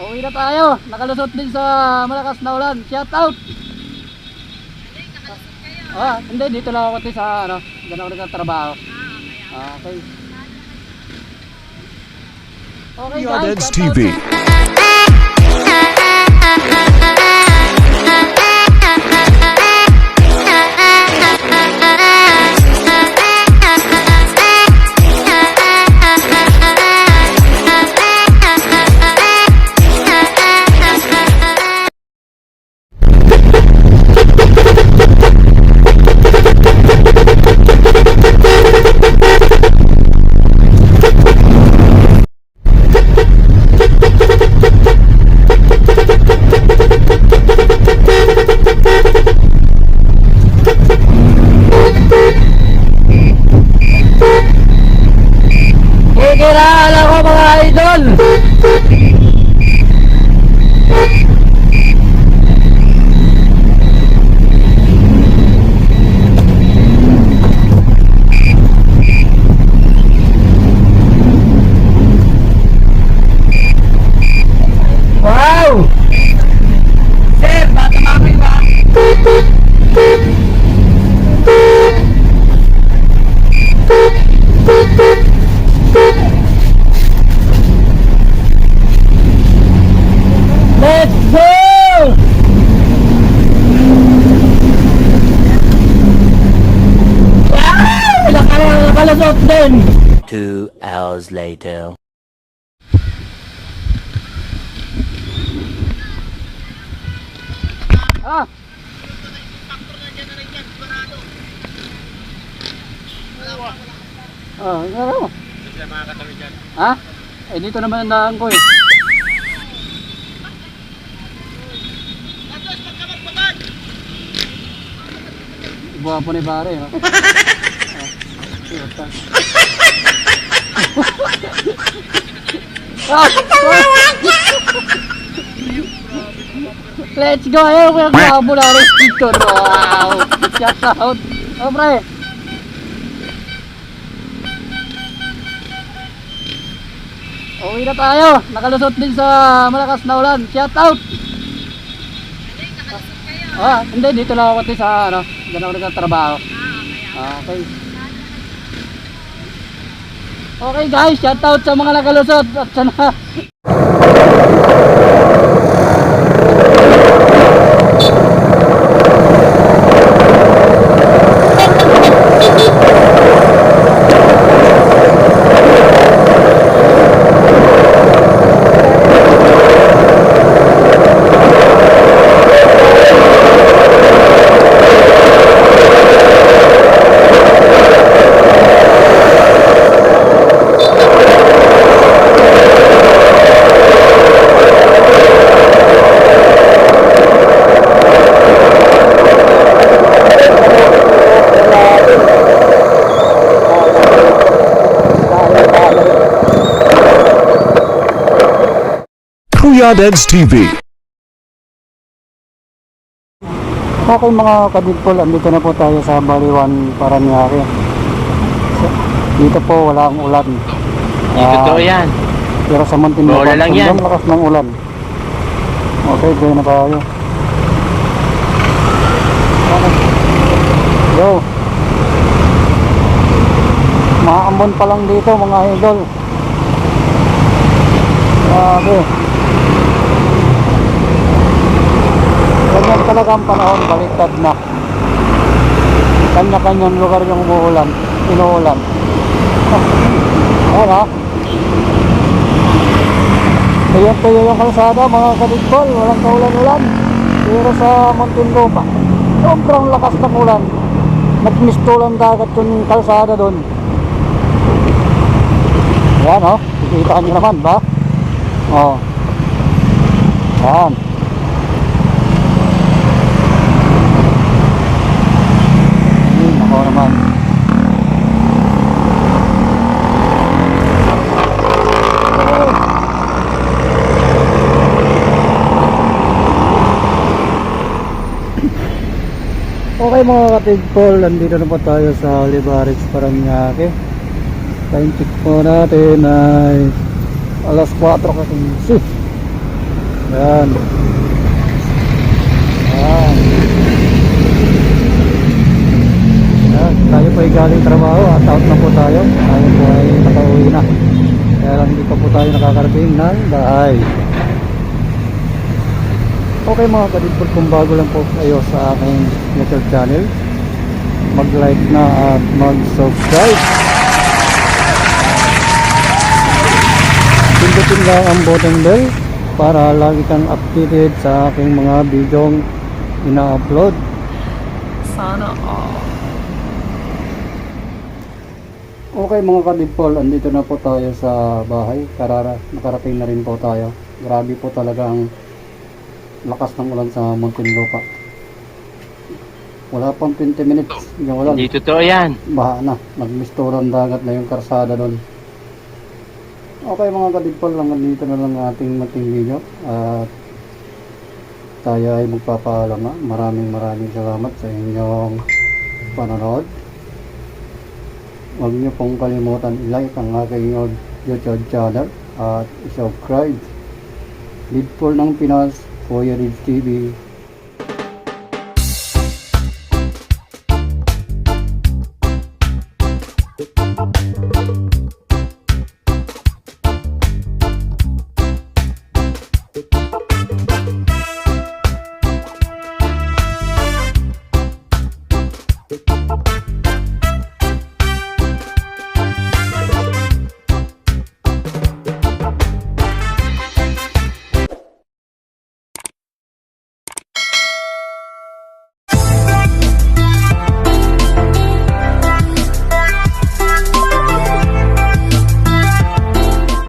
Uwi na tayo. Nakalusot din sa malakas na ulan. Shout out. Ah, hindi dito lang ako kasi sa ano, diyan ako nagtatrabaho. Ah, okay. Okay guys, TV. Hours later. Ah! Ah, ano? Ha? Eh, dito naman ang daan ko eh. Buha po ni pare, ha? Puta. Ah! Let's go! Ayaw ko yung vocabulary dito. Wow! Shout out! Oh, pre! Uwi na tayo. Nakalusot din sa malakas na ulan. Shout out! Ah, hindi. Dito lang ako kasi sa ano. Diyan ako nagtatrabaho. Ah, okay. Okay guys, shout out sa mga nakalusot at sana Kuyadeds TV. Okay mga kadipol, andito na po tayo sa Baliwan, Paranaque. Dito po wala ang ulan. Hindi Ah, totoo yan. Pero sa Muntinlupa, Bola lang yan. lakas ng ulan. Okay, gawin na tayo. Okay. Go. Maambon pa lang dito mga idol. Grabe. Ganyan talaga ang panahon, baliktad na. Kanya-kanyang lugar yung umuulan, inuulan. Ayan ha. Ayan tayo yung kalsada mga kadigbol, walang kaulan-ulan. Pero sa Muntinlupa, sobrang lakas ng ulan. Nagmistulan dagat yung kalsada doon. Ayan o, oh, kikita nyo naman ba? Oh. Ayan. Ayun, ako naman. Okay mga katigpol, nandito na po tayo sa Olivares, Paranaque. Time check po natin ay alas 4 kasi Yan. Yan. Yan. Tayo po ay galing trabaho at out na po tayo. Tayo po ay nakauwi na. Kaya lang hindi po tayo nakakarating ng bahay. Okay mga kadipol, kung bago lang po kayo sa aking YouTube channel, mag-like na at mag-subscribe. Pindutin lang ang button bell para lagi kang updated sa aking mga videong ina-upload. Sana all. Okay mga kadipol, andito na po tayo sa bahay. Karara, nakarating na rin po tayo. Grabe po talaga ang lakas ng ulan sa Muntinlupa. Wala pang 20 minutes yung ulan. Hindi totoo yan. Baha na. Nagmisturan dagat na yung karsada doon. Okay mga kadipol, hanggang dito na lang ang ating mating video. At tayo ay magpapaalam na. Maraming maraming salamat sa inyong panonood. Huwag niyo pong kalimutan i-like ang aking YouTube channel at i-subscribe. For ng Pinas, Kuya TV.